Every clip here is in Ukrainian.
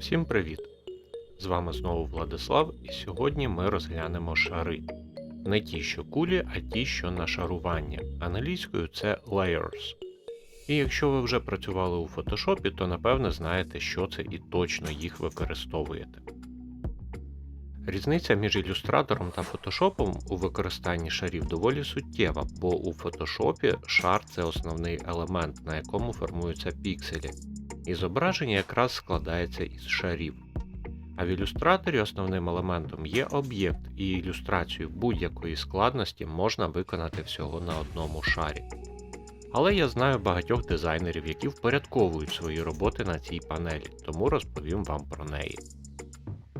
Всім привіт! З вами знову Владислав, і сьогодні ми розглянемо шари. Не ті, що кулі, а ті, що на шарування. Англійською це layers. І якщо ви вже працювали у фотошопі, то напевне знаєте, що це і точно їх використовуєте. Різниця між ілюстратором та фотошопом у використанні шарів доволі суттєва, бо у фотошопі шар це основний елемент, на якому формуються пікселі, і зображення якраз складається із шарів. А в ілюстраторі основним елементом є об'єкт, і ілюстрацію будь-якої складності можна виконати всього на одному шарі. Але я знаю багатьох дизайнерів, які впорядковують свої роботи на цій панелі, тому розповім вам про неї.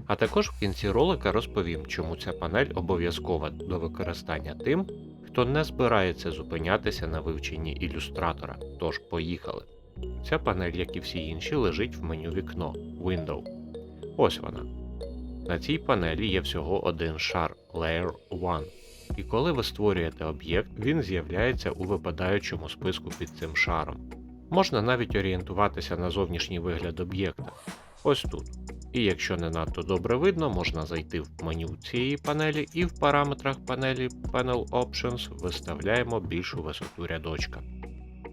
А також в кінці ролика розповім, чому ця панель обов'язкова до використання тим, хто не збирається зупинятися на вивченні ілюстратора. Тож поїхали. Ця панель, як і всі інші, лежить в меню вікно Window. Ось вона. На цій панелі є всього один шар Layer 1. І коли ви створюєте об'єкт, він з'являється у випадаючому списку під цим шаром. Можна навіть орієнтуватися на зовнішній вигляд об'єкта. Ось тут. І якщо не надто добре видно, можна зайти в меню цієї панелі і в параметрах панелі Panel Options виставляємо більшу висоту рядочка.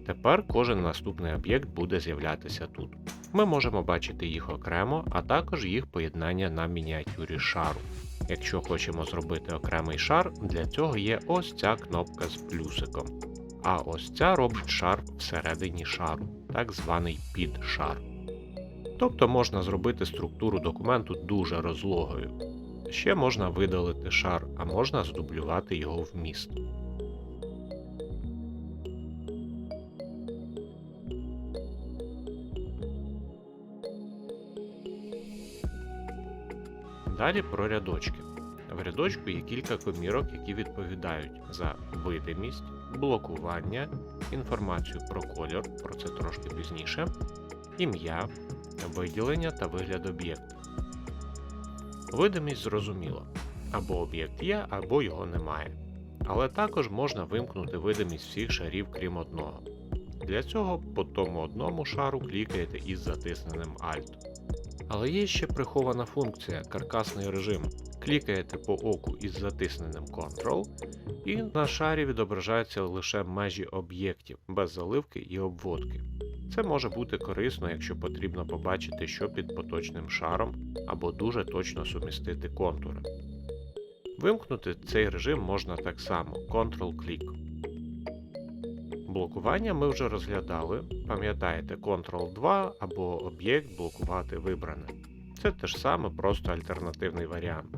Тепер кожен наступний об'єкт буде з'являтися тут. Ми можемо бачити їх окремо, а також їх поєднання на мініатюрі шару. Якщо хочемо зробити окремий шар, для цього є ось ця кнопка з плюсиком. А ось ця робить шар всередині шару, так званий підшар. Тобто можна зробити структуру документу дуже розлогою. Ще можна видалити шар, а можна здублювати його вміст. Далі про рядочки. В рядочку є кілька комірок, які відповідають за видимість, блокування, інформацію про колір, про це трошки пізніше, ім'я, виділення та вигляд об'єкта. Видимість зрозуміло. Або об'єкт є, або його немає. Але також можна вимкнути видимість всіх шарів, крім одного. Для цього по тому одному шару клікаєте із затисненим Alt. Але є ще прихована функція каркасний режим. Клікаєте по оку із затисненим Ctrl, і на шарі відображаються лише межі об'єктів без заливки і обводки. Це може бути корисно, якщо потрібно побачити, що під поточним шаром, або дуже точно сумістити контури. Вимкнути цей режим можна так само Ctrl-клік. Блокування ми вже розглядали, пам'ятаєте Ctrl-2 або об'єкт блокувати вибране. Це те ж саме, просто альтернативний варіант.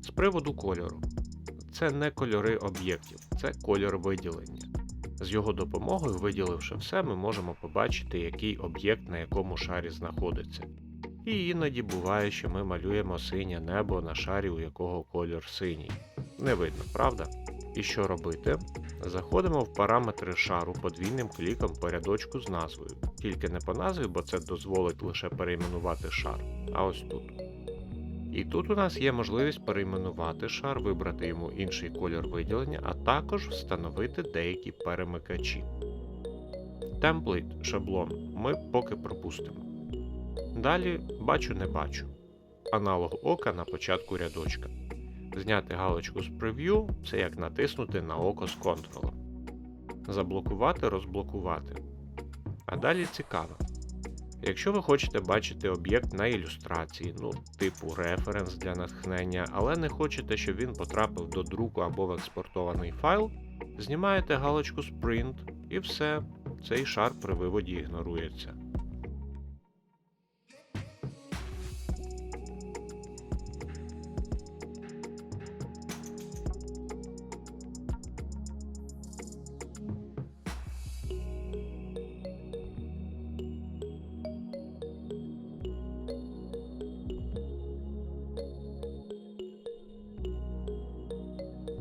З приводу кольору. Це не кольори об'єктів, це кольор виділення. З його допомогою, виділивши все, ми можемо побачити, який об'єкт на якому шарі знаходиться. І іноді буває, що ми малюємо синє небо на шарі, у якого кольор синій. Не видно, правда? І що робити? Заходимо в параметри шару подвійним кліком по рядочку з назвою. Тільки не по назві, бо це дозволить лише перейменувати шар. А ось тут. І тут у нас є можливість перейменувати шар, вибрати йому інший колір виділення, а також встановити деякі перемикачі. Темплейт шаблон ми поки пропустимо. Далі бачу не бачу. Аналог ока на початку рядочка. Зняти галочку з прев'ю це як натиснути на око з контролем. Заблокувати, розблокувати. А далі цікаве. Якщо ви хочете бачити об'єкт на ілюстрації, ну, типу референс для натхнення, але не хочете, щоб він потрапив до друку або в експортований файл, знімаєте галочку з Print і все, цей шар при виводі ігнорується.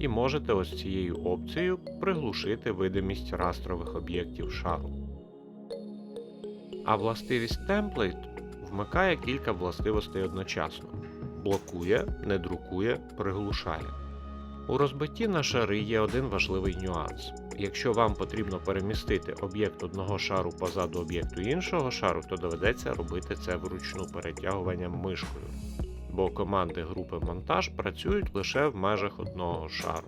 І можете ось цією опцією приглушити видимість растрових об'єктів шару. А властивість Template вмикає кілька властивостей одночасно: блокує, не друкує, приглушає. У розбитті на шари є один важливий нюанс. якщо вам потрібно перемістити об'єкт одного шару позаду об'єкту іншого шару, то доведеться робити це вручну перетягуванням мишкою, бо команди групи монтаж працюють лише в межах одного шару.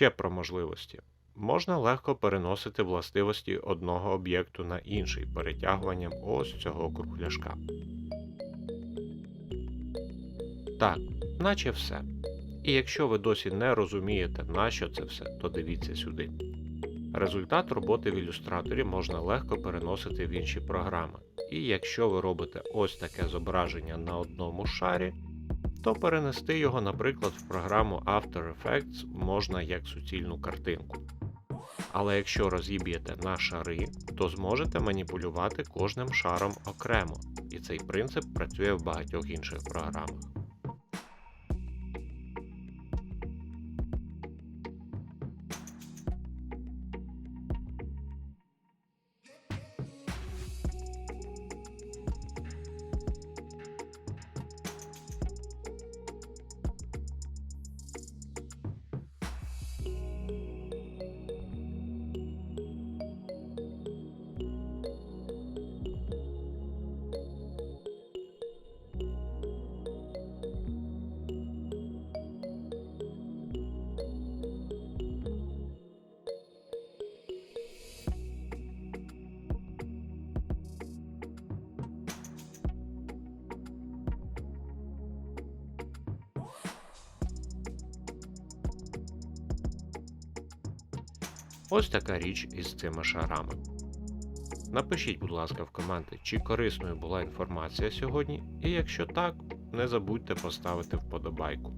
Ще про можливості. Можна легко переносити властивості одного об'єкту на інший перетягуванням ось цього кругляшка. Так, наче все. І якщо ви досі не розумієте, на що це все, то дивіться сюди. Результат роботи в ілюстраторі можна легко переносити в інші програми. І якщо ви робите ось таке зображення на одному шарі, то перенести його, наприклад, в програму After Effects можна як суцільну картинку. Але якщо розіб'єте на шари, то зможете маніпулювати кожним шаром окремо, і цей принцип працює в багатьох інших програмах. Ось така річ із цими шарами. Напишіть, будь ласка, в коменти, чи корисною була інформація сьогодні, і якщо так, не забудьте поставити вподобайку.